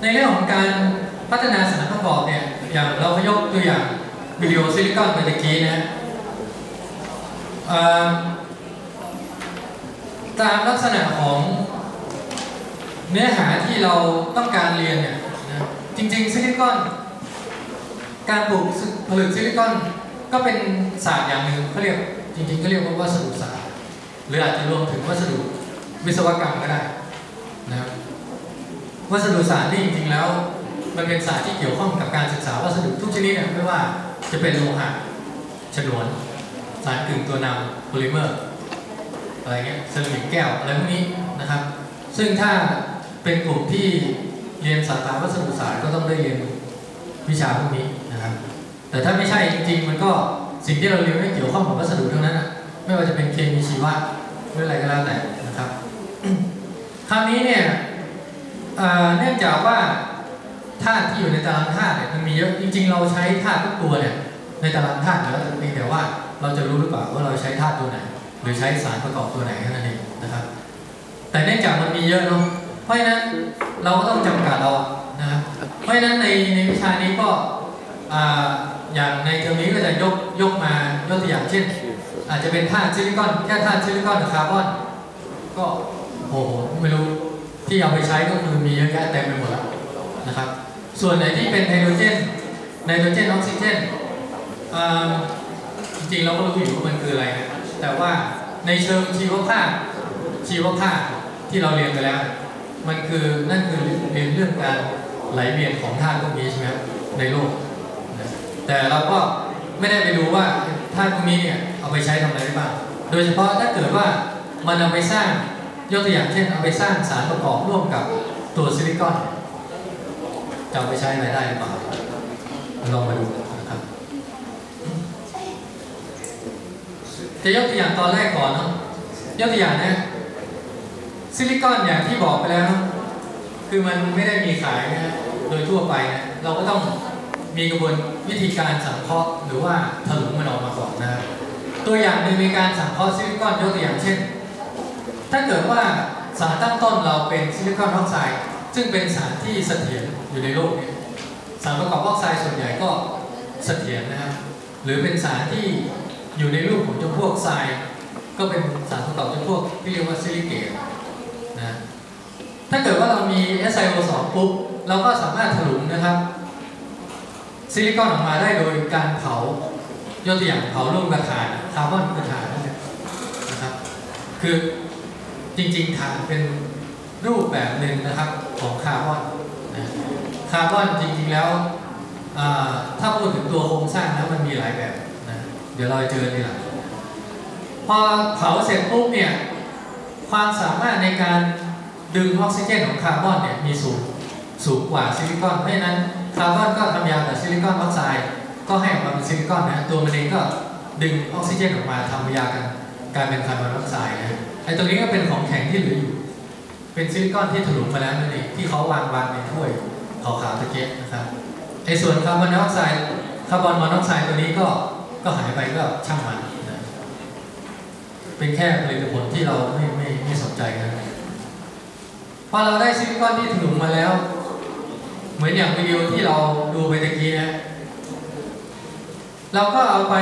ในเรื่องของการพัฒนาสารประกอบเนี่ย อย่างเราก็ยกตัวอย่างวิดีโอซิลิคอนไปตะกี้นะฮะตามลักษณะของเนื้อหาที่เราต้องการเรียนเนี่ยนะจริงๆซิลิคอน การปลูกผลึกซิลิคอนก็เป็นศาสตร์อย่างหนึ่งเขาเรียกจริงๆก็เรียกว่าวัสดุศาสตร์หรืออาจจะรวมถึงวัสดุวิศวกรรมก็ได้นะครับ วัสดุศาสตร์ที่จริงๆแล้ว มันเป็นศาสตร์ที่เกี่ยวข้องกับการศึกษาวัสดุทุกชนิดเนี่ยไม่ว่าจะเป็นโลหะฉนวน สารกึ่งตัวนำโพลิเมอร์อะไรเงี้ยเซรามิกแก้วอะไรพวกนี้นะครับ ซึ่งถ้าเป็นกลุ่มที่เรียนสาขาวัสดุศาสตร์ก็ต้องได้เรียนวิชาพวกนี้นะครับ แต่ถ้าไม่ใช่จริงๆ มันก็สิ่งที่เราเรียนไม่เกี่ยวข้องกับวัสดุทั้งนั้นนะไม่ว่าจะเป็นเคมีชีวะหรืออะไรก็แล้วแต่นะครับคราวนี้เนี่ย เนื่องจากว่าธาตุที่อยู่ในตารางธาตุเนี่ยมันมีเยอะจริง ๆ เราใช้ธาตุทุกตัวเนี่ยในตารางธาตุแล้วเพียงแต่ว่าเราจะรู้หรือเปล่าว่าเราใช้ธาตุตัวไหน หรือใช้สารประกอบตัวไหนแค่นั้นเองนะครับ แต่เนื่องจากมันมีเยอะเนาะเพราะฉะนั้นเราก็ต้องจำกัดเรานะครับเพราะฉะนั้นในในวิชานี้ก็ออย่างในเทอมนี้ก็จะยกยกมายกตัวอย่างเช่น อาจจะเป็นธาตุซิลิคอนแค่ธาตุซิลิคอนกับคาร์บอนก็โอ้โหไม่รู้ ที่เอาไปใช้ก็คือมีเยอะแยะเต็มไปหมดแล้วนะครับ ส่วนไหนที่เป็นไฮโดรเจนไนโตรเจนออกซิเจนอ่าจริงๆเราก็รู้อยู่ว่ามันคืออะไรนะแต่ว่าในเชิงชีวภาพชีวภาพที่เราเรียนไปแล้ว มันคือนั่นคือเรียนเรื่องการไหลเวียนของธาตุพวกนี้ใช่ไหมในโลก แต่เราก็ไม่ได้ไปดูว่าธาตุพวกนี้เนี่ยเอาไปใช้ทำอะไรได้บ้างโดยเฉพาะถ้าเกิดว่ามันเอาไปสร้าง ยกตัวอย่างเช่นเอาไปสร้างสารประกอบร่วมกับตัวซิลิคอนจะไปใช้อะไรได้หรือเปล่าลองมาดูนะครับจะยกตัวอย่างตอนแรกก่อนเนาะยกตัวอย่างนะซิลิคอนอย่างที่บอกไปแล้ว คือมันไม่ได้มีขายนะโดยทั่วไปนะเราก็ต้องมีกระบวนวิธีการสังเคราะห์หรือว่าถลุงมันออกมาก่อนนะตัวอย่างหนึ่งในการสังเคราะห์ซิลิคอนยกตัวอย่างเช่น ถ้าเกิดว่าสารตั้งต้นเราเป็นซิลิคอนออกไซด์ซึ่งเป็นสารที่เสถียรอยู่ในโลกนี้สารประกอบออกไซด์ส่วนใหญ่ก็เสถียรนะครับหรือเป็นสารที่อยู่ในรูปของจำพวกทราย ก็เป็นสารประกอบจำพวกที่เรียกว่าซิลิเกตนะถ้าเกิดว่าเรามี SiO2 ปุ๊บเราก็สามารถถลุงนะครับ ซิลิคอนออกมาได้โดยการเผายกตัวอย่างเผาร่วมกับถ่านคาร์บอนคือถ่านนั่นเองนะครับคือ จริงๆถ่านเป็นรูปแบบหนึ่งนะครับของคาร์บอนคาร์บอนจริงๆแล้วถ้าพูดถึงตัวโครงสร้างแล้วมันมีหลายแบบนะเดี๋ยวเราจะเจอทีหลังพอเผาเสร็จปุ๊บเนี่ยความสามารถในการดึงออกซิเจนของคาร์บอนเนี่ยมีสูงสูงกว่าซิลิคอนเพราะฉะนั้นคาร์บอนก็ทำยากับซิลิคอนออกไซด์ก็ให้ออกมาเป็นซิลิคอนนะตัวมันเองก็ดึงออกซิเจนออกมาทำยากันกลายเป็นคาร์บอนออกไซด์นะ ไอ้ตรงนี้ก็เป็นของแข็งที่เหลืออยู่ เป็นซิลิคอนที่ถลุงมาแล้วนั่นเองที่เขาวางวางในถ้วยขาวๆตะเกียบนะครับไอ้ส่วนคาร์บอนไดออกไซด์คาร์บอนมอนอกไซด์ตัวนี้ก็ก็หายไปก็ช่างมันนะเป็นแค่ผลิตผลที่เราไม่ไม่ไม่สนใจนะพอเราได้ซิลิคอนที่ถลุงมาแล้ว เหมือนอย่างวิดีโอที่เราดูไปตะกี้นะเราก็เอาไป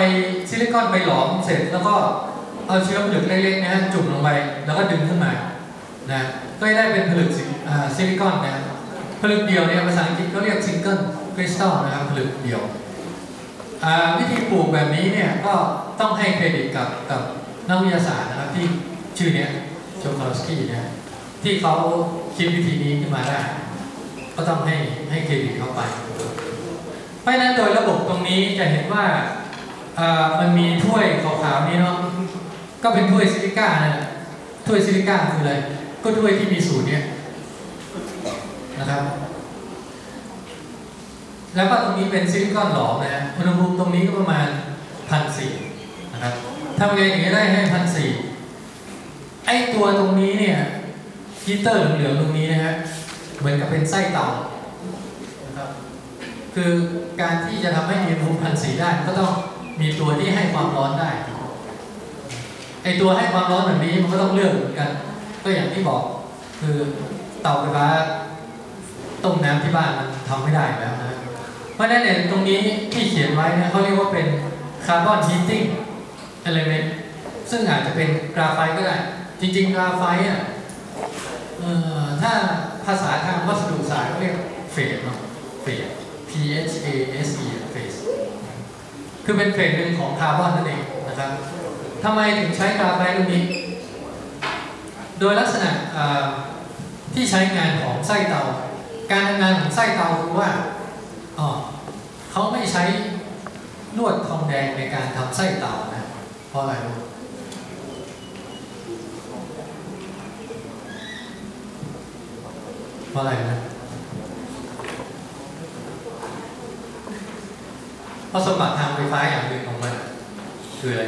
ซิลิคอนไปหลอมเสร็จแล้วก็ เอาเชื้อผลึกเล็กๆนะฮะจุ่มลงไปแล้วก็ดึงขึ้นมานะก็ได้เป็นผลึกซิลิคอนนะผลึกเดียวเนี่ยภาษาอังกฤษเขาเรียกซิงเกิลคริสตัลนะครับผลึกเดียววิธีปลูกแบบนี้เนี่ยก็ต้องให้เครดิตกับกับนักวิทยาศาสตร์นะครับที่ชื่อเนี้ยโชคาลสกี้นะที่เขาคิดวิธีนี้ขึ้นมาได้ ก็ต้องให้ให้เครดิตเขาไป เพราะนั้นโดยระบบตรงนี้จะเห็นว่าอ่ามันมีถ้วยขาวๆนี้เนาะ ก็เป็นถ้วยซิลิก้านะถ้วยซิลิก้าคืออะไร ก็ถ้วยที่มีสูตรเนี้ยนะครับ แล้วก็ตรงนี้เป็นซิลิคอนหลอมนะฮะอุณหภูมิตรงนี้ก็ประมาณพันสี่นะครับทำไงถึงจะได้ให้พันสี่ไอตัวตรงนี้เนี่ยฮีเตอร์เหลืองๆตรงนี้นะฮะเหมือนกับเป็นไส้เต่านะครับคือการที่จะทำให้มีอุณหภูมิพันสี่ได้ก็ต้องมีตัวที่ให้ความร้อนได้ ไอตัวให้ความร้อนแบบนี้มันก็ต้องเลือกเหมือนกัน ก็อย่างที่บอกคือเตาไฟฟ้าต้มน้ำที่บ้านมันทำไม่ได้แล้วนะเพราะฉะนั้นเนี่ยตรงนี้ที่เขียนไว้เนี่ยเขาเรียกว่าเป็นคาร์บอนฮีตติ้งเอลเมนต์ซึ่งอาจจะเป็นกราไฟต์ก็ได้ จริง ๆ กราไฟต์อะถ้าภาษาทางวัสดุศาสตร์เขาเรียกเฟสเนาะเฟส P H A S E เฟสคือเป็นเฟสหนึ่งของคาร์บอนนั่นเองนะครับ ทำไมถึงใช้กราไฟต์ตรงนี้โดยลักษณะที่ใช้งานของไส้เตา การทำงานของไส้เตาคือว่าเขาไม่ใช้ลวดทองแดงในการทำไส้เตานะเพราะอะไรรู้เพราะอะไรนะเพราะสมบัติทางไฟฟ้าอย่างหนึ่งของมันคืออะไร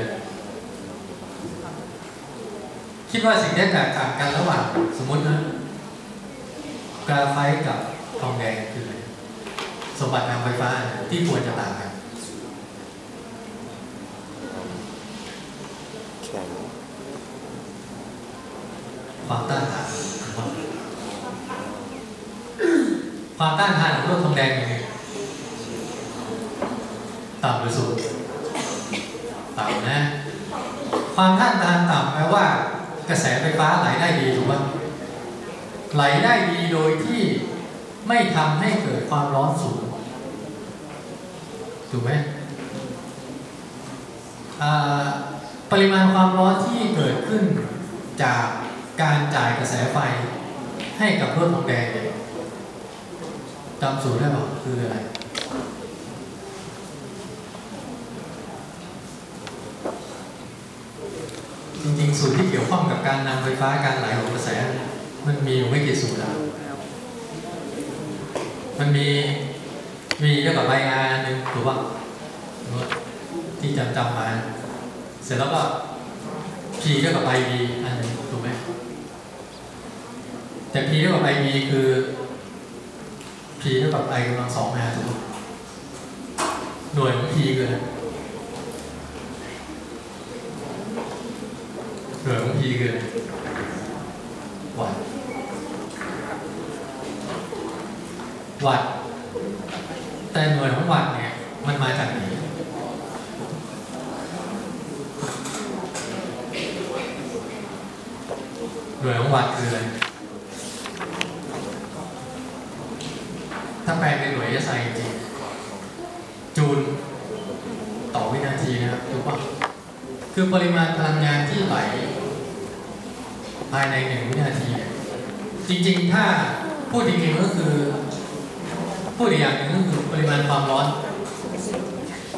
คิดว่าสิ่งที่แตกต่างกันระหว่างสมมตินะกราไฟต์กับทองแดงคืออะไรสมบัติทางไฟฟ้าที่ควรจะต่างกันความต้านทานความต้านทานของโลกทองแดงยังไงต่ำหรือสูงต่ำนะ ความต้านทานต่ำแปลว่า กระแสไฟฟ้าไหลได้ดีถูกไหมไหลได้ดีโดยที่ไม่ทำให้เกิดความร้อนสูงถูกไหมปริมาณความร้อนที่เกิดขึ้นจากการจ่ายกระแสไฟให้กับรถทองแดงจำสูตรได้ป่าคืออะไร จริงๆ สูตรที่เกี่ยวข้องกับการนำไฟฟ้าการไหลของกระแส มันมีอยู่ไม่กี่สูตรอะมันมีมีเท่ากับไบอาร์หนึ่งถูกป่ะที่จำจำมา เสร็จแล้วก็ P เท่ากับ IB อันนึงถูกไหมแต่ P เท่ากับ IB คือ P เท่ากับ I กำลังสองมาถูกไหมหน่วยของ P คืออะไร หน่วยของ P คืออะไรวัตต์วัตต์แต่หน่วยของวัตต์เนี่ยมันมาจากไหนหน่วยของวัตต์คืออะไรถ้าแปลเป็นหน่วย SI จริงจูลต่อวินาทีนะครับถูกป่ะคือปริมาณพลังงานที่ไหล ภายในหนึ่งวินาทีเนี่ยจริงๆ ถ้าพูดจริงๆก็คือ พูดอีกอย่างหนึ่งก็คือปริมาณความร้อน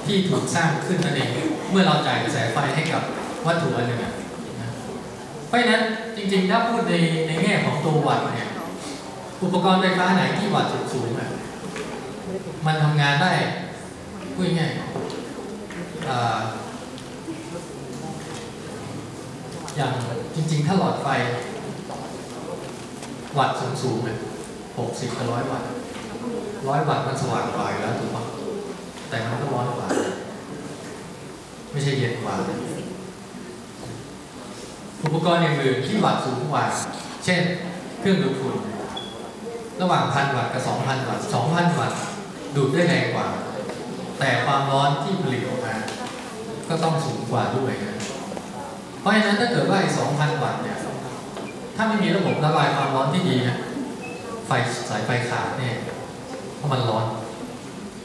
ที่ถูกสร้างขึ้นนั่นเองเมื่อเราจ่ายกระแสไฟให้กับวัตถุอันหนึ่งนะเพราะฉะนั้นจริงๆ ถ้าพูดในในแง่ของตัววัตต์เนี่ยอุปกรณ์ไฟฟ้าไหนที่วัตต์สูงๆอะมันทำงานได้พูดง่ายๆ อย่างจริง ๆ ถ้าหลอดไฟ วัตต์สูงๆเนี่ยหกสิบกับร้อยวัตต์ร้อยวัตต์มันสว่างกว่าอยู่แล้วถูกปะแต่มันก็ร้อนกว่า ไม่ใช่เย็นกว่า อุปกรณ์อย่างอื่นที่วัตต์สูงกว่า เช่น เครื่องดูดฝุ่น ระหว่างพันวัตต์กับสองพันวัตต์สองพันวัตต์ดูดได้แรงกว่า แต่ความร้อนที่ผลิตออกมา ก็ต้องสูงกว่าด้วยนะ ราะฉะนั้นถ้าเกิดว่าไอ้สองพันวัตต์เนี่ย ถ้าไม่มีระบบระบายความร้อนที่ดีนะไฟสายไฟขาดเนี่ยเพราะมันร้อน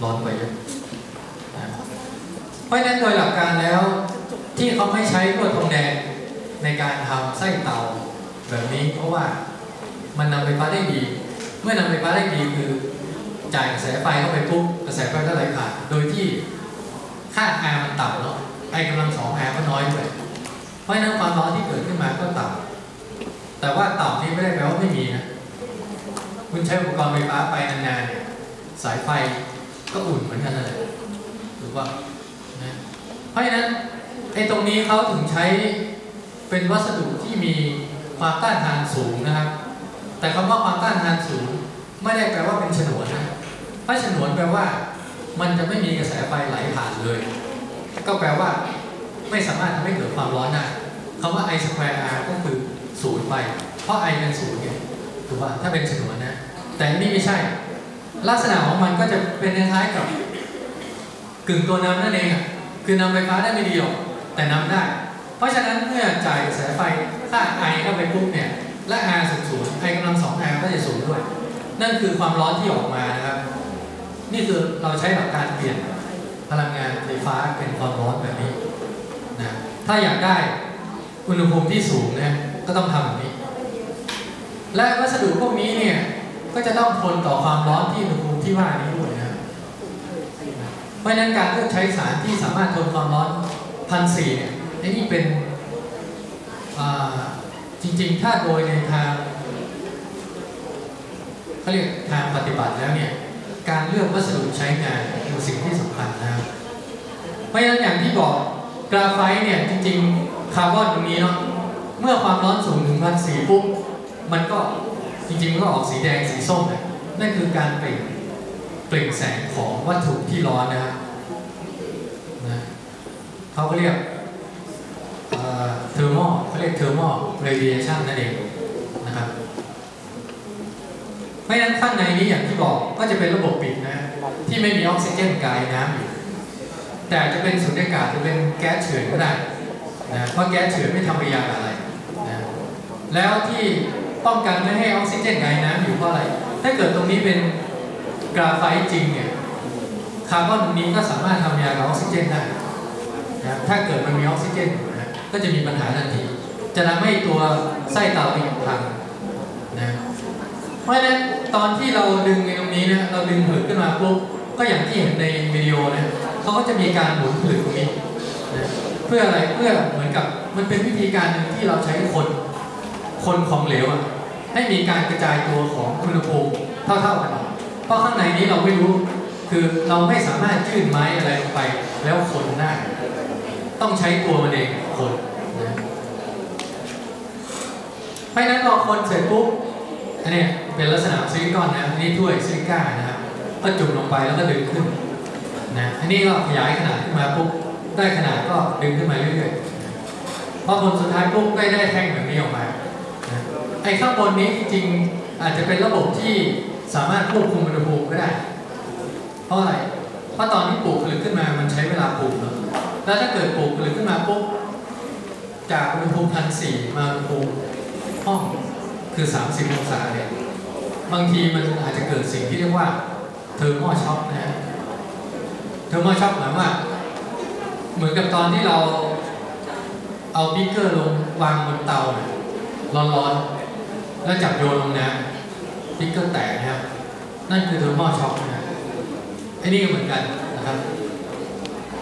ร้อนไปเยอะเพราะฉะนั้นโดยหลักการแล้วที่เขาไม่ใช้ลวดทองแดงในการทำไส้เตาแบบนี้เพราะว่ามันนำไฟฟ้าได้ดี เมื่อนำไฟฟ้าได้ดีคือจ่ายกระแสไฟเข้าไปปุ๊บกระแสไฟก็ไหลผ่านโดยที่ค่า R มันต่ำเนาะไอกำลังสอง R ก็น้อยด้วย เพราะฉะนั้นความร้อนที่เกิดขึ้นมาก็ต่ำแต่ว่าต่ำนี่ไม่ได้แปลว่าไม่มีนะคุณใช้อุปกรณ์ไฟฟ้าไปนานๆเนี่ยสายไฟก็อุ่นเหมือนกันนะหละถูกป่ะนะเพราะฉะนั้นไอ้ตรงนี้เขาถึงใช้เป็นวัสดุที่มีความต้านทานสูงนะครับ แต่คำว่าความต้านทานสูง ไม่ได้แปลว่าเป็นฉนวนนะถ้าฉนวนแปลว่า มันจะไม่มีกระแสไฟไหลผ่านเลย ก็แปลว่า ไม่สามารถทำให้เกิดความร้อนได้คำว่า I square R ก็คือศูนย์ไป เพราะ I เป็นศูนย์ไงถูกป่ะถ้าเป็นฉนวนนะ แต่นี่ไม่ใช่ ลักษณะของมันก็จะเป็นคล้ายกับ กึ่งตัวนำนั่นเองคือนำไฟฟ้าได้ไม่ดีหรอกแต่นำได้ เพราะฉะนั้นเมื่อจ่ายกระแสไฟค่า I เข้าไปปุ๊บเนี่ยและ R สูงศูนย์ I กำลังสอง R ก็จะสูงด้วย นั่นคือความร้อนที่ออกมานะครับ นี่คือเราใช้หลักการเปลี่ยนพลังงานไฟฟ้าเป็นความร้อนแบบนี้ นะถ้าอยากได้อุณหภูมิที่สูงนะก็ต้องทำแบบนี้ และวัสดุพวกนี้เนี่ยก็จะต้องทนต่อความร้อนที่อุณหภูมิที่ว่านี้ด้วยนะเพราะฉะนั้นการเลือกใช้สารที่สามารถทนความร้อนพันสี่เนี่ยไอ้นี่เป็นจริงๆ ถ้าโดยในทางเขาเรียกทางปฏิบัติแล้วเนี่ยการเลือกวัสดุใช้งานเป็นสิ่งที่สำคัญนะครับเพราะฉะนั้นอย่างที่บอก กราไฟต์เนี่ยจริงๆคาร์บอนตรงนี้เนาะเมื่อความร้อนสูงถึงพันสี่ปุ๊บมันก็จริงๆมันก็ออกสีแดงสีส้มเนี่ยนั่นคือการเปล่งเปล่งแสงของวัตถุที่ร้อนนะครับนะเขาก็เรียกเทอร์โมเขาเรียกเทอร์โมเรดิเอชันนั่นเองนะครับเพราะฉะนั้นข้างในนี้อย่างที่บอกก็จะเป็นระบบปิดนะที่ไม่มีออกซิเจนกายน้ำอยู่ แต่จะเป็นสุญญากาศหรือเป็นแก๊สเฉือนก็ได้นะเพราะแก๊สเฉือนไม่ทำปฏิกิริยาอะไรนะแล้วที่ป้องกันไม่ให้ออกซิเจนกายน้ำอยู่เพราะอะไร ถ้าเกิดตรงนี้เป็นกราไฟต์จริงเนี่ยคาร์บอนตรงนี้ก็สามารถทำปฏิกิริยากับออกซิเจนได้นะถ้าเกิดมันมีออกซิเจนอยู่นะก็จะมีปัญหาทันที จะทำให้ตัวไส้เตาเนี่ยพังนะเพราะฉะนั้นตอนที่เราดึงในตรงนี้นะเราดึงผลึกขึ้นมาปุ๊บก็อย่างที่เห็นในวิดีโอนะ เขาก็จะมีการหมุนผลึกตรงนี้เพื่ออะไรเพื่อเหมือนกับมันเป็นวิธีการหนึ่งที่เราใช้คนคนของเหลวอะให้มีการกระจายตัวของอุณหภูมิเท่าๆกันเพราะข้างในนี้เราไม่รู้คือเราไม่สามารถยื่นไม้อะไรลงไปแล้วคนได้ ต้องใช้ตัวมันเองคนนะเพราะนั้นพอคนเสร็จปุ๊บอันนี้เป็นลักษณะซิลิคอนนะอันนี้ถ้วยซิลิก้านะครับก็จุ่มลงไปแล้วก็ดึงขึ้น นะอันนี้ก็ขยายขนาดขึ้นมาปุ๊บได้ขนาดก็ดึงขึ้นมาเรื่อยๆพอผลสุดท้ายปุ๊บก็ได้แท่งแบบนี้ออกมานะไอ้ข้างบนนี้จริงๆอาจจะเป็นระบบที่สามารถควบคุมอุณหภูมิก็ได้ เพราะอะไร เพราะตอนที่ปลูกผลึกขึ้นมามันใช้เวลาปลูกเนอะแล้วถ้าเกิดปลูกผลึกขึ้นมาปุ๊บจากอุณหภูมิพันสี่มาอุณหภูมิห้องคือ 30 องศาเนี่ยบางทีมันอาจจะเกิดสิ่งที่เรียกว่าเทอร์โมช็อคนะฮะ ทอร์โมช็อคหมายว่า เหมือนกับตอนที่เราเอาบิ๊กเกอร์ลงวางบนเตาเนี่ยร้อนๆแล้วจับโยนลงน้ำบิ๊กเกอร์แตกนะครับนั่นคือเทอร์โมช็อคนะฮะไอ้นี่ก็เหมือนกันนะครับ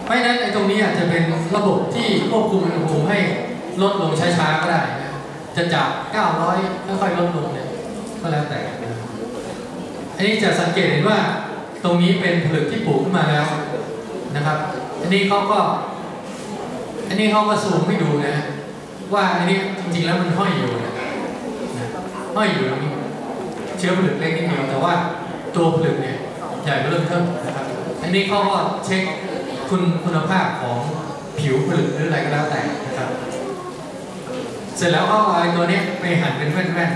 เพราะฉะนั้นไอ้ตรงนี้อาจจะเป็นระบบที่ควบคุมอุณหภูมิให้ลดลงช้าๆก็ได้นะจะจาก 900 ค่อยๆลดลงเนี่ยก็แล้วแต่นะอันนี้จะสังเกตเห็นว่าตรงนี้เป็นผลึกที่ปลูกขึ้นมาแล้ว นะครับ อันนี้เขาก็ อันนี้เขาก็ซูมให้ดูนะ ว่าอันนี้จริงๆแล้วมันห้อยอยู่นะห้อยอยู่ตรงนี้เชื้อผลึกเล็กนิดเดียวแต่ว่าตัวผลึกเนี่ยใหญ่เริ่มเทิมนะครับ อันนี้เขาก็เช็คคุณคุณภาพของผิวผลึกหรืออะไรก็แล้วแต่นะครับ เสร็จแล้วก็เอาไอ้ตัวนี้ไปหั่นเป็นแว่น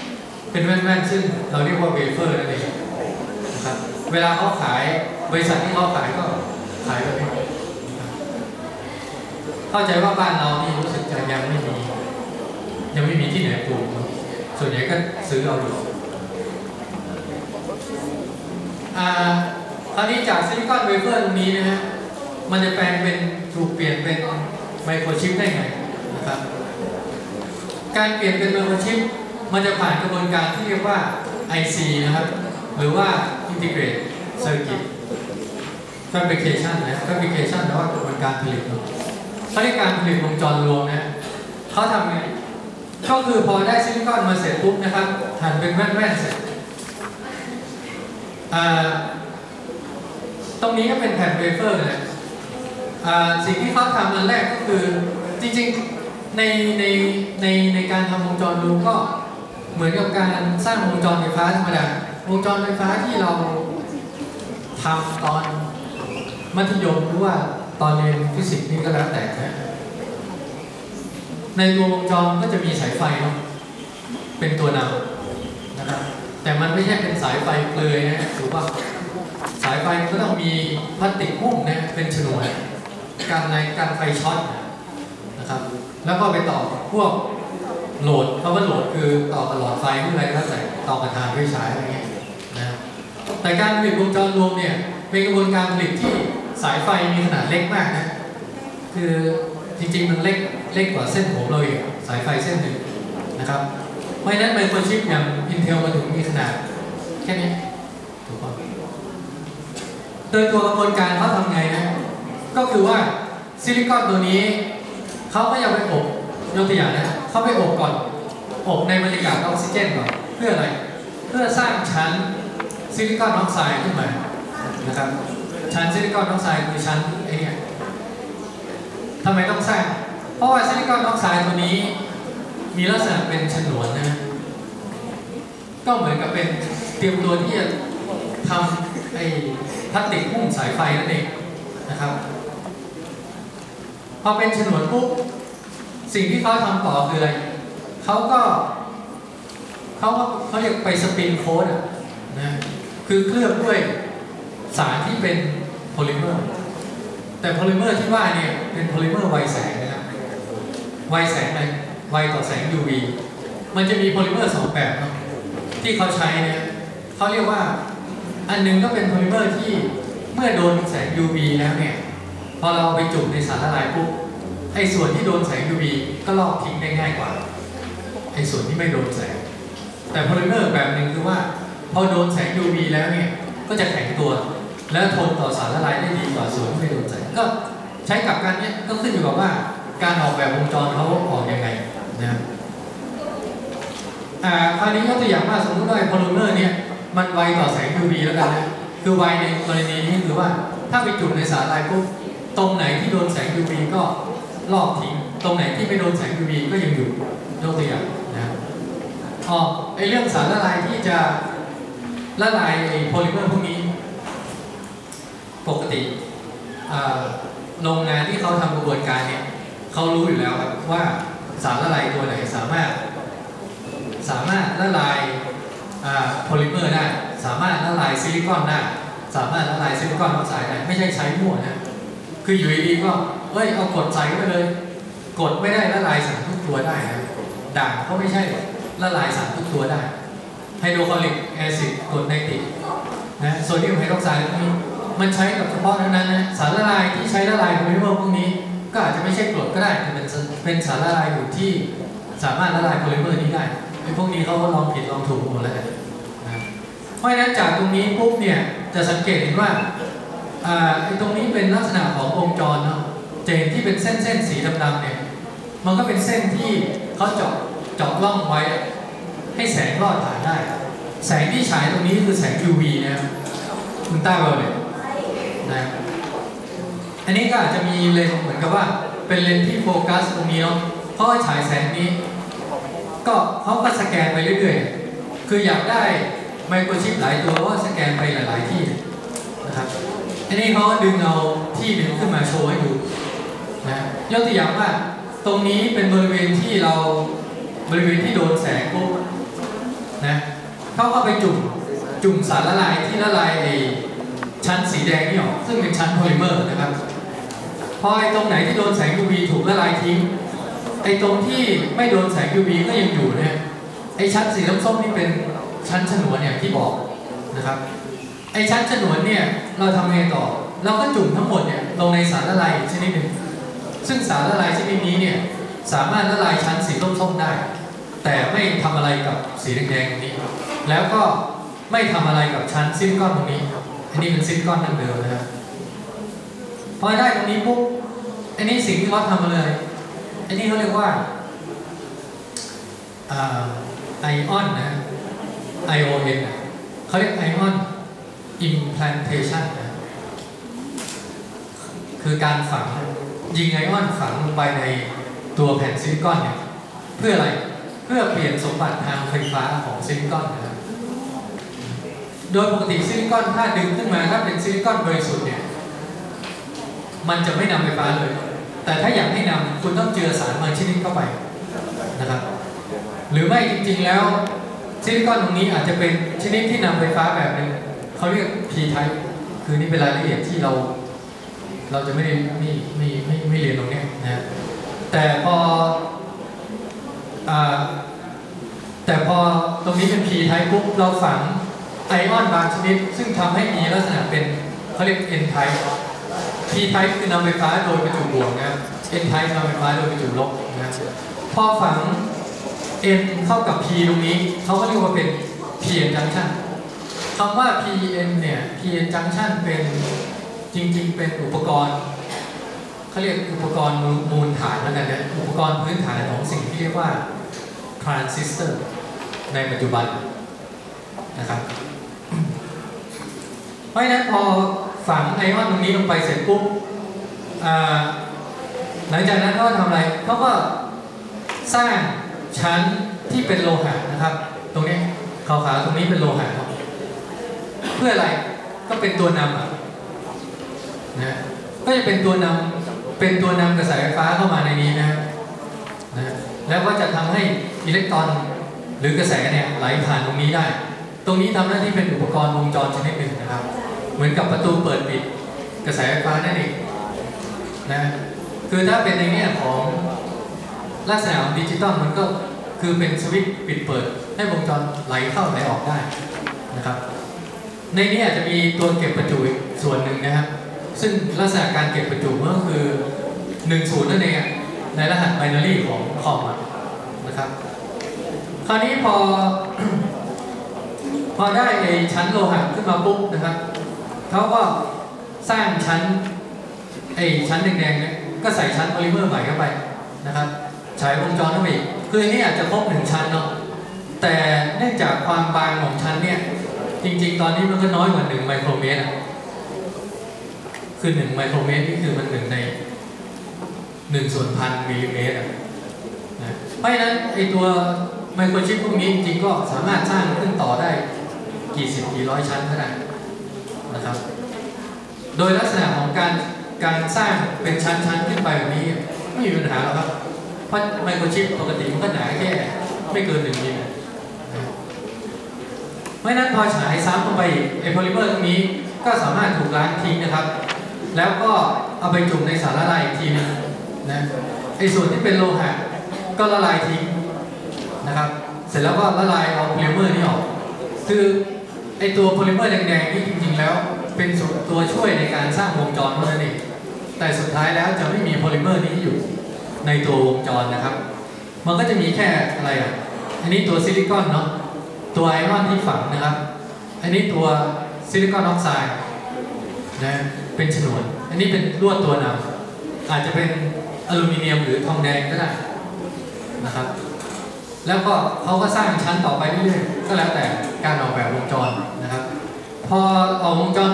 ๆ เป็นแว่นๆ ซึ่งเราเรียกว่าเวเฟอร์นั่นเองนะครับ เวลาเขาขายบริษัทที่เขาขายก็ายแบบนี้นะครับเข้าใจว่าบ้านเรานี่รู้สึกจะยังไม่มียังไม่มีที่ไหนปลูก ส่วนใหญ่ก็ซื้อเอาอยู่อ่าคราวนี้จากซิลิคอนเวเฟอร์ตรงนี้นะฮะ มันจะแปลงเป็นถูกเปลี่ยนเป็นไมโครชิปได้ไงนะครับ การเปลี่ยนเป็นไมโครชิป มันจะผ่านกระบวนการที่เรียกว่า IC นะครับ หรือว่า Integrate Circuit Fabrication นะ Fabrication แปลว่ากระบวนการผลิตเนอะเขาเรียกการผลิตวงจรรวมนะเขาทำไงก็คือพอได้ซิลิคอนมาเสร็จปุ๊บนะครับหั่นเป็นแว่นๆเสร็จตรงนี้ก็เป็นแผ่นเวเฟอร์นะอ่าสิ่งที่เขาทำอันแรกก็คือจริงๆในในในในการทำวงจรรวมก็เหมือนกับการสร้างวงจรไฟฟ้าธรรมดาวงจรไฟฟ้าที่เราทำตอน มัธยมหรือว่าตอนเรียนฟิสิกส์นี่ก็แล้วแต่นะในตัววงจรก็จะมีสายไฟเนาะเป็นตัวนำนะครับแต่มันไม่ใช่เป็นสายไฟเปลือยนะถูกป่ะสายไฟก็ต้องมีพลาสติกหุ้มนะเป็นฉนวนกันในการไฟช็อตนะครับ แล้วก็ไปต่อพวกโหลดคำว่าโหลดคือต่อกับหลอดไฟหรืออะไรก็แล้วแต่ต่อกับทางไฟฉายอะไรเงี้ยนะครับแต่การผลิตวงจรรวมเนี่ยเป็นกระบวนการผลิตที่ สายไฟมีขนาดเล็กมากนะคือจริงๆมันเล็กเล็กกว่าเส้นผมเราอีกสายไฟเส้นหนึ่งนะครับเพราะฉะนั้นไมโครชิปอย่าง Intel มาถึงมีขนาดแค่นี้ถูกป่ะโดยตัวกระบวนการเขาทำไงนะก็คือว่าซิลิคอนตัวนี้เขาก็ยังไปอบยกตัวอย่างนะเขาไปอบก่อน อบในบรรยากาศออกซิเจนก่อน เพื่ออะไร เพื่อสร้างชั้นซิลิคอนออกไซด์ขึ้นมานะครับ ชั้นซิลิคอนออกไซด์คือชั้นไอ้เนี่ยทำไมต้องสร้าง เพราะว่าซิลิคอนออกไซด์ตัวนี้ มีลักษณะเป็นฉนวนนะ ก็เหมือนกับเป็นเตรียมตัวที่จะทำไอ้พลาสติกหุ้มสายไฟนั่นเองนะครับพอเป็นฉนวนปุ๊บสิ่งที่เขาทำต่อคืออะไรเขาก็เขาเขาเรียกไปสปินโค้ดอะนะคือเคลือบด้วยสารที่เป็น โพลิเมอร์ แต่โพลิเมอร์ที่ว่าเนี่ยเป็นโพลิเมอร์ไวแสงนะครับไวแสงอะไรไวต่อแสง UV มันจะมีโพลิเมอร์สองแบบเนาะที่เขาใช้เนี่ยเขาเรียกว่าอันหนึงก็เป็นโพลิเมอร์ที่เมื่อโดนแสง UV แล้วเนี่ยพอเราเอาไปจุ่มในสารละลายปุ๊บไอ้ส่วนที่โดนแสง UV ก็ลอกทิ้งได้ง่ายกว่าไอ้ส่วนที่ไม่โดนแสง แต่โพลิเมอร์แบบหนึ่งคือว่า พอโดนแสง UV แล้วเนี่ยก็จะแข็งตัว และทนต่อสารละลายได้ดีกว่าส่วนที่ไม่โดนแสงก็ใช้กับการเนี้ยก็ขึ้นอยู่กับว่า การออกแบบวงจรเขาออกยังไงนะอ่าคราวนี้ยกตัวอย่างว่าสมมติว่าโพลิเมอร์เนี่ยมันไวต่อแสง UV แล้วกันนะคือไวในกรณีนี้คือว่าถ้าไปจุ่มในสารละลายปุ๊บตรงไหนที่โดนแสง UV ก็ลอกทิ้งตรงไหนที่ไม่โดนแสง UV ก็ยังอยู่ยกตัวอย่างนะอ๋อไอเรื่องสารละลายที่จะละลายไอโพลิเมอร์พวกนี้ ปกติโรงงานที่เขาทำกระบวนการเนี่ยเขารู้อยู่แล้วครับว่าสารละลายตัวไหนสามารถ สามารถละลายโพลิเมอร์ได้สามารถละลายซิลิคอนได้สามารถละลายซิลิคอนออกไซด์ได้ไม่ใช่ใช้มั่วนะคืออยู่ดีๆก็เอ้ยเอากดใส่ไปเลย กดไม่ได้ละลายสารทุกตัวได้นะด่างก็ไม่ใช่ละลายสารทุกตัวได้ไฮโดรคลอริกแอซิดกรดไนตริกนะโซเดียมไฮดรอกไซด์พวกนี้ มันใช้กับเฉพาะนั้นนะสารละลายที่ใช้ละลายโพลิเมอร์พวกนี้ ก็อาจจะไม่ใช่กรดก็ได้แต่เป็นเป็นสารละลายอยู่ที่สามารถละลายโพลิเมอร์นี้ได้ไอ้พวกนี้เขาก็ลองผิดลองถูกหมดแล้วนะเพราะฉะนั้นจากตรงนี้ปุ๊บเนี่ยจะสังเกตเห็นว่าไอ้ตรงนี้เป็นลักษณะของวงจรเนาะเจนที่เป็นเส้นเส้นสีดำๆเนี่ยมันก็เป็นเส้นที่เขาเจาะเจาะร่องไว้ ให้แสงรอดผ่านได้ แสงที่ฉายตรงนี้คือแสง UV นะคุณต้าเราเลย นะอันนี้ก็อาจจะมีเลนส์เหมือนกับว่า เป็นเลนส์ที่โฟกัสตรงนี้เนาะเพราะฉายแสงนี้ ก็เขาก็สแกนไปเรื่อยๆ คืออยากได้ไมโครชิปหลายตัวก็สแกนไปหลายๆที่นะครับอันนี้เขาก็ดึงเอาที่หนึ่งขึ้นมาโชว์ให้ดูนะยกตัวอย่างว่าตรงนี้เป็นบริเวณที่เราบริเวณที่โดนแสงปุ๊บนะเขาก็ไปจุ่มจุ่มสารละลายที่ละลายไอ ชั้นสีแดงนี่ออกซึ่งเป็นชั้นโพลิเมอร์นะครับพอไอ้ตรงไหนที่โดนแสง UV ถูกละลายทิ้งไอ้ตรงที่ไม่โดนแสง UV ก็ยังอยู่เนี่ยไอ้ชั้นสีส้มนี่เป็นชั้นฉนวนเนี่ยที่บอกนะครับไอ้ชั้นฉนวนเนี่ยเราทำไงต่อเราก็จุ่มทั้งหมดเนี่ยลงในสารละลายชนิดหนึ่งซึ่งสารละลายชนิดนี้เนี่ยสามารถละลายชั้นสีส้มๆได้ แต่ไม่ทำอะไรกับสีแดงๆตรงนี้ แล้วก็ไม่ทำอะไรกับชั้นซิลิคอนตรงนี้ อันนี้เป็นซิลิคอนดั้งเดิมนะครับพอได้ตรงนี้ปุ๊บอันนี้สิ่งที่เขาทำมาเลยอันนี้เขาเรียกว่าไอออนนะ ION นะเขาเรียกไอออน implantation นะคือการฝังยิงไอออนฝังลงไปในตัวแผ่นซิลิคอนเนี่ยเพื่ออะไรเพื่อเปลี่ยนสมบัติทางไฟฟ้าของซิลิคอนนะ โดยปกติซิลิคอนถ้าดึงขึ้นมาถ้าเป็นซิลิคอนบริสุทธิ์เนี่ยมันจะไม่นำไฟฟ้าเลย แต่ถ้าอยากให้นำคุณต้องเจือสารบางชนิดเข้าไปนะครับหรือไม่จริงๆแล้วซิลิคอนตรงนี้อาจจะเป็นชนิดที่นำไฟฟ้าแบบหนึ่งเขาเรียก P type คือนี่เป็นรายละเอียดที่เรา เราจะไม่ได้ไม่ไม่ไม่ไม่เรียนตรงนี้นะแต่พออแต่พอตรงนี้เป็น P type ปุ๊บเราฝัง ไอออนบางชนิด ซึ่งทำให้มีลักษณะเป็นเขาเรียก N type P type คือนำไฟฟ้าโดยประจุบวกนะครับ N type นำไฟฟ้าโดยประจุลบนะครับพอฝัง N เข้ากับ P ตรงนี้เขาก็เรียกว่าเป็น PN junction คำว่า PN เนี่ย PN junction เป็นจริง ๆ เป็นอุปกรณ์เขาเรียกอุปกรณ์มูลฐานแล้วกันนะอุปกรณ์พื้นฐานของสิ่งที่เรียกว่า transistor ในปัจจุบันนะครับ เพราะฉะนั้นพอฝังไอออนตรงนี้ลงไปเสร็จปุ๊บหลังจากนั้นเขาก็ทำอะไรเขาก็สร้างชั้นที่เป็นโลหะนะครับ ตรงนี้ขาวๆตรงนี้เป็นโลหะเพื่ออะไรก็เป็นตัวนำอะนะก็จะเป็นตัวนำเป็นตัวนำกระแสไฟฟ้าเข้ามาในนี้นะนะแล้วก็จะทำให้อิเล็กตรอนหรือกระแสเนี่ยไหลผ่านตรงนี้ได้ ตรงนี้ทำหน้าที่เป็นอุปกรณ์วงจรชนิดหนึ่งนะครับ เหมือนกับประตูเปิดปิดกระแสไฟฟ้านั่นเองนะคือถ้าเป็นในแง่ของลักษณะของดิจิตอลมันก็คือเป็นสวิตช์ปิดเปิด ให้วงจรไหลเข้าไหลออกได้นะครับ ในนี้อาจจะมีตัวเก็บประจุส่วนหนึ่งนะครับ ซึ่งลักษณะการเก็บประจุก็คือ1 0นั่นเองในรหัสไบนารีของคอมนะครับ คราวนี้พอ พอได้ไอ้ชั้นโลหะขึ้นมาปุ๊บนะครับ เขาก็สร้างชั้นไอ้ชั้นแดงๆเนี่ยก็ใส่ชั้นโพลิเมอร์ใหม่เข้าไปนะครับฉายวงจรเข้าไปอีกคืออันนี้อาจจะครบหนึ่งชั้นเนาะแต่เนื่องจากความบางของชั้นเนี่ย จริง ๆ ตอนนี้มันก็น้อยกว่าหนึ่งไมโครเมตรอะคือหนึ่งไมโครเมตรนี่คือมันหนึ่งในหนึ่งส่วนพันมิลลิเมตรอะนะเพราะฉะนั้นไอตัวไมโครชิปพวกนี้จริงๆก็สามารถสร้างขึ้นต่อได้กี่สิบกี่ร้อยชั้นก็ได้ นะครับ โดยลักษณะของการการสร้างเป็นชั้นๆขึ้นไปแบบนี้ไม่มีปัญหาหรอกครับ เพราะไมโครชิปปกติมันก็หนาแค่ไม่เกินหนึ่งมิลเพราะนั้นพอฉายซ้ำลงไปอีกไอโพลิเมอร์ตรงนี้ก็สามารถถูกล้างทิ้งนะครับ แล้วก็เอาไปจุ่มในสารละลายอีกทีนึงนะไอส่วนที่เป็นโลหะก็ละลายทิ้งนะครับ เสร็จแล้วก็ละลายเอาโพลิเมอร์นี้ออก คือ ไอตัวโพลิเมอร์แดงๆนี่จริงๆแล้วเป็นตัวช่วยในการสร้างวงจรเท่านั้นเองแต่สุดท้ายแล้วจะไม่มีโพลิเมอร์นี้อยู่ในตัววงจรนะครับ มันก็จะมีแค่อะไรอะ อันนี้ตัวซิลิคอนเนาะ ตัวไอออนที่ฝังนะครับ อันนี้ตัวซิลิคอนออกไซด์นะ เป็นฉนวน อันนี้เป็นลวดตัวนำอาจจะเป็นอลูมิเนียมหรือทองแดงก็ได้นะครับ แล้วก็เขาก็สร้างชั้นต่อไปเรื่อยๆ ก็แล้วแต่การออกแบบวงจร พอออกวงจร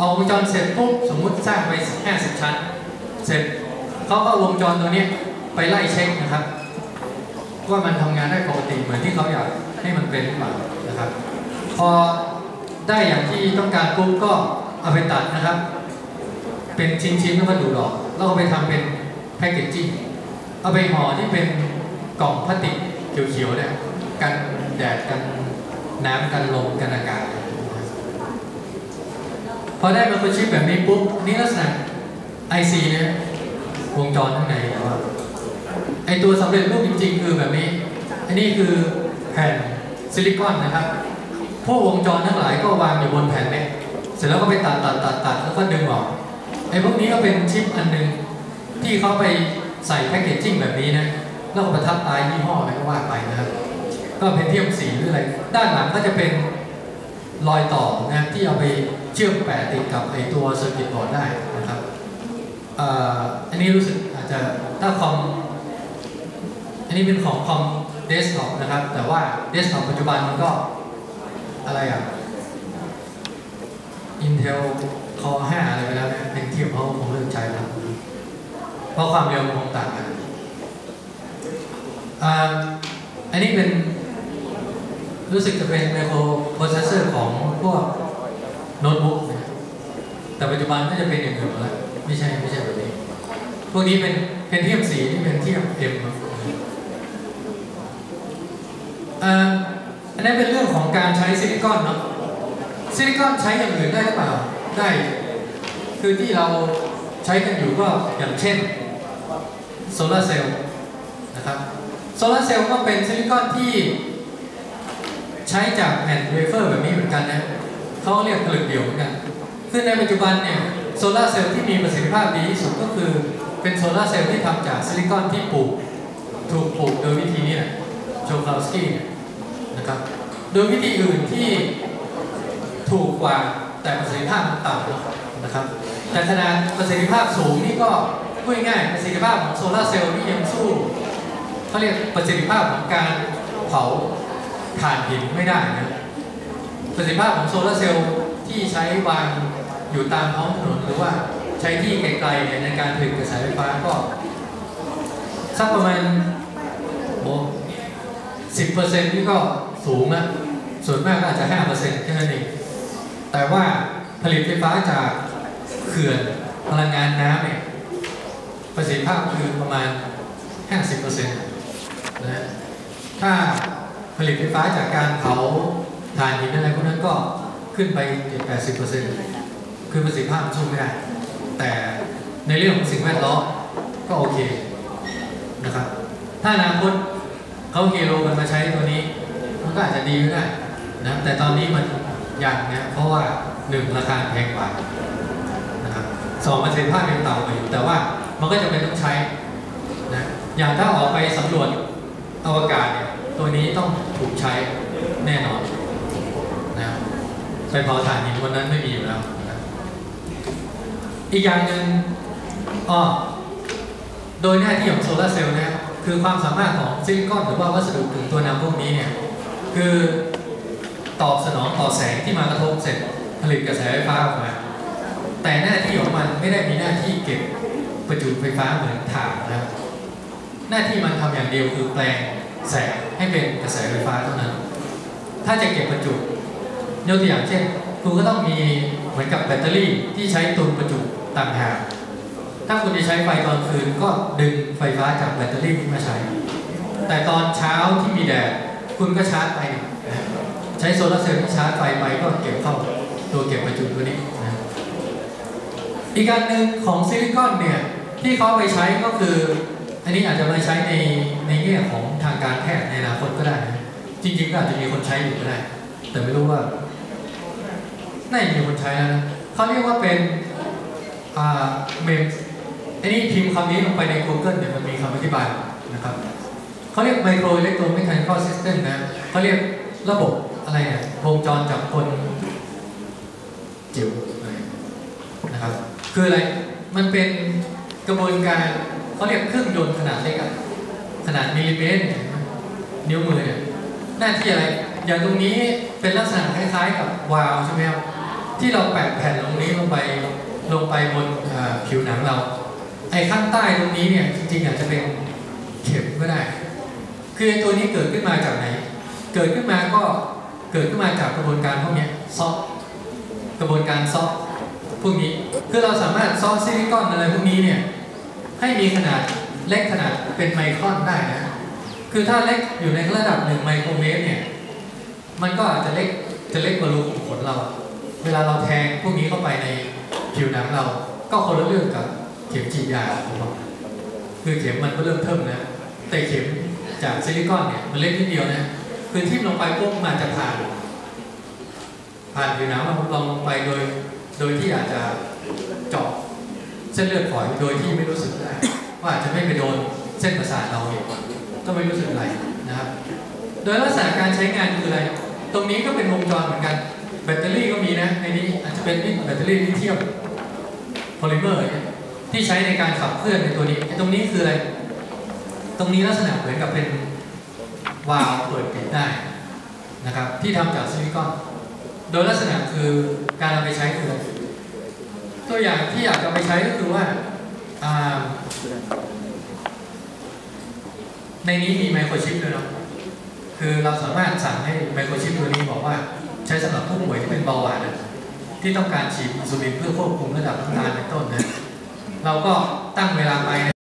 ออกวงจรเสร็จปุ๊บสมมุติสร้างไป 50 ชั้น เสร็จเขาก็เอาวงจรตัวนี้ไปไล่เช็คนะครับว่ามันทำงานได้ปกติเหมือนที่เขาอยากให้มันเป็นหรือเปล่านะครับ พอได้อย่างที่ต้องการปุ๊บก็เอาไปตัดนะครับ เป็นชิ้นๆแล้วก็ดูดออกแล้วก็ไปทำเป็นแพคเกจจิ้งเอาไปห่อที่เป็นกล่องพลาสติกเขียวๆเนี่ยกันแดดกันน้ำกันลมกันอากาศ อได้ไมโครชิปแบบนี้ปุ๊บนี่ลักษณะ IC เนี่ยวงจรข้างในว่าไอตัวสำเร็จรูปจริง ๆ คือแบบนี้ อันนี้คือแผ่นซิลิคอนนะครับพวกวงจรทั้งหลายก็วางอยู่บนแผ่นเนี่ยเสร็จแล้วก็ไปตัดตัดตัดตัดแล้วก็ดึงออกไอ้พวกนี้ก็เป็นชิปอันหนึ่งที่เขาไปใส่แพคเกจจิ้งแบบนี้นะแล้วก็ประทับตายยี่ห้ออะไรก็ว่าไปนะครับก็เป็นเทียมสีหรืออะไร ด้านหลังก็จะเป็น รอยต่อนะที่เอาไปเชื่อมแปะติดกับไอตัวเซอร์กิตบอร์ดได้นะครับอันนี้รู้สึกอาจจะถ้าคอมอันนี้เป็นของคอมเดสก์ท็อปนะครับ แต่ว่าเดสก์ท็อปปัจจุบันมันก็อะไรอะ Intel Core 5 อะไรไปแล้วนะเป็นเทียบเขาคงเลิกใช้แล้วเพราะความเร็วมันคงต่างกันอันนี้เป็น รู้สึกจะเป็นไมโครโปรเซสเซอร์ของพวกโน้ตบุ๊กนะแต่ปัจจุบันก็จะเป็นอย่างอื่นแล้วไม่ใช่ไม่ใช่แบบนี้ พวกนี้เป็นเป็นเทียมสีนี่เป็นเทียมเอ็มอ่าอันนั้นเป็นเรื่องของการใช้ซิลิคอนเนาะซิลิคอนใช้อย่างอื่นได้หรือเปล่าได้คือที่เราใช้กันอยู่ก็อย่างเช่นโซลาร์เซลล์นะครับโซลาร์เซลล์ก็เป็นซิลิคอนที่ ช้จากแผ่นเวเฟอร์แบบนี้เหมือนกันนะเขาเรียกผลึกเดี่ยวเหมือนกันคือในปัจจุบันเนี่ยโซลาเซลล์ที่มีประสิทธิภาพดีที่สุดก็คือเป็นโซลาเซลล์ที่ทำจากซิลิคอนที่ปลูกถูกปลูกโดยวิธีนี้แหละโชคาวสกี้นะครับ โดยวิธีอื่นที่ถูกกว่าแต่ประสิทธิภาพมันต่ำนะครับ แต่ขนาดประสิทธิภาพสูงนี่ก็พูดง่ายประสิทธิภาพของโซลาเซลล์นี่ยังสู้เขาเรียกประสิทธิภาพของการเผา ถ่านหินไม่ได้นะประสิทธิภาพของโซลาร์เซลล์ที่ใช้วางอยู่ตามท้องถนนหรือว่าใช้ที่ไกลๆในการผลิตกระแสไฟฟ้าก็สักประมาณโอ้สิบเปอร์เซ็นต์นี่ก็สูงนะส่วนมากก็อาจจะห้าเปอร์เซ็นต์แค่นั้นเองแต่ว่าผลิตไฟฟ้าจากเขื่อนพลังงานน้ำเนี่ยประสิทธิภาพคือประมาณ 50%นะฮะถ้า ผลิตไฟฟ้าจากการเผาถ่านหินอะไรพวกนั้นก็ขึ้นไป70-80%คือประสิทธิภาพมันสู้ไม่ได้ แต่ในเรื่องของสิ่งแวดล้อมก็โอเคนะครับ ถ้าอนาคตเขาเฮโรกันมาใช้ตัวนี้ มันก็อาจจะดีก็ได้นะแต่ตอนนี้มันยังนะเพราะว่าหนึ่งราคาแพงกว่านะครับสองประสิทธิภาพยังต่ำกว่าอยู่แต่ว่ามันก็จะเป็นต้องใช้นะอย่างถ้าออกไปสำรวจอวกาศเนี่ย ตัวนี้ต้องถูกใช้แน่นอนนะไปเผาถ่านหินวันนั้นไม่มีอยู่แล้วนะอีกอย่างหนึ่งอ๋อโดยหน้าที่ของโซลาร์เซลล์นะครับคือความสามารถของซิลิคอนหรือว่าวัสดุกึ่งตัวนำพวกนี้เนี่ยคือตอบสนองต่อแสงที่มากระทบเสร็จผลิตกระแสไฟฟ้าออกมา แต่หน้าที่ของมันไม่ได้มีหน้าที่เก็บประจุไฟฟ้าเหมือนถ่านนะครับหน้าที่มันทำอย่างเดียวคือแปลง แสงให้เป็นกระแสไฟฟ้าเท่านั้น ถ้าจะเก็บประจุยกตัวอย่างเช่นคุณก็ต้องมีเหมือนกับแบตเตอรี่ที่ใช้ตุนประจุต่างหาก ถ้าคุณจะใช้ไฟตอนคืนก็ดึงไฟฟ้าจากแบตเตอรี่ขึ้นมาใช้ แต่ตอนเช้าที่มีแดดคุณก็ชาร์จไป ใช้โซลาร์เซลล์ที่ชาร์จไฟไปก็เก็บเข้าตัวเก็บประจุตัวนี้นะอีกการหนึ่งของซิลิคอนเนี่ยที่เขาไปใช้ก็คือ อันนี้อาจจะมาใช้ในในแง่ของทางการแพทย์ในอนาคตก็ได้นะจริงๆก็อาจจะมีคนใช้อยู่ก็ได้ แต่ไม่รู้ว่าน่าจะมีคนใช้แล้วนะเขาเรียกว่าเป็นอ่าเมมอันนี้พิมพ์คำนี้ลงไปใน Google เนี่ยวมันมีคำอธิบายนะครับเขาเรียกไมโครอิเล็กโทร e ม h a นิคอลซิสเต็มนะเขาเรียกระบบอะไรเนี่ยวงจรจับคนจิ๋วอะไรนะครับ คืออะไร มันเป็นกระบวนการ เขาเรียกเครื่องยนต์ขนาดเล็กอะขนาดมิลลิเมตรเนี่ยนิ้วมือเนี่ยหน้าที่อะไร อย่างตรงนี้เป็นลักษณะคล้ายๆ กับวาล์วใช่ไหมครับที่เราแปะแผ่นตรงนี้ลงไปลงไปบนผิวหนังเรา ไอ้ข้างใต้ตรงนี้เนี่ยจริงๆอาจจะเป็นเข็มก็ได้ คือตัวนี้เกิดขึ้นมาจากไหน เกิดขึ้นมาก็เกิดขึ้นมาจากกระบวนการพวกนี้ซอกกระบวนการซอกพวกนี้คือเราสามารถซอสซิลิคอนอะไรพวกนี้เนี่ย ให้มีขนาดเล็กขนาดเป็นไมครอนได้นะ คือถ้าเล็กอยู่ในระดับหนึ่งไมโครเมตรเนี่ย มันก็อาจจะเล็กจะเล็กกว่ารูขุมขนเรา เวลาเราแทงพวกนี้เข้าไปในผิวหนังเรา ก็คนละเรื่องกับเข็มฉีดยาของเราคือเข็มมันก็เริ่มเทิมนะ แต่เข็มจากซิลิคอนเนี่ยมันเล็กนิดเดียวนะ คือทิ่มลงไปปุ๊บมันจะผ่าน ผ่านผิวหนังเราลองลงไปโดย โดยที่อาจจะเจาะ เส้นเลือดฝอยโดยที่ไม่รู้สึกได้ว่าอาจจะไม่ไปโดนเส้นประสาทเราเองก็ไม่รู้สึกอะไรนะครับ โดยลักษณะการใช้งานคืออะไร ตรงนี้ก็เป็นวงจรเหมือนกัน แบตเตอรี่ก็มีนะในนี้อาจจะเป็นแบตเตอรี่ลิเธียมโพลิเมอร์ที่ใช้ในการขับเคลื่อนในตัวนี้ไอ้ตรงนี้คืออะไร ตรงนี้ลักษณะเหมือนกับเป็นวาล์วเปิดปิดได้นะครับที่ทำจากซิลิคอน โดยลักษณะคือการเอาไปใช้คือ ตัวอย่างที่อยากจะไปใช้ก็คือว่าในนี้มีไมโครชิปด้วยเนาะคือเราสามารถสั่งให้ไมโครชิปตัวนี้บอกว่า ใช้สำหรับผู้ป่วยที่เป็นเบาหวานที่ต้องการฉีดอินซูลินเพื่อควบคุมระดับน้ำตาลเป็นต้นนะเราก็ตั้งเวลาไป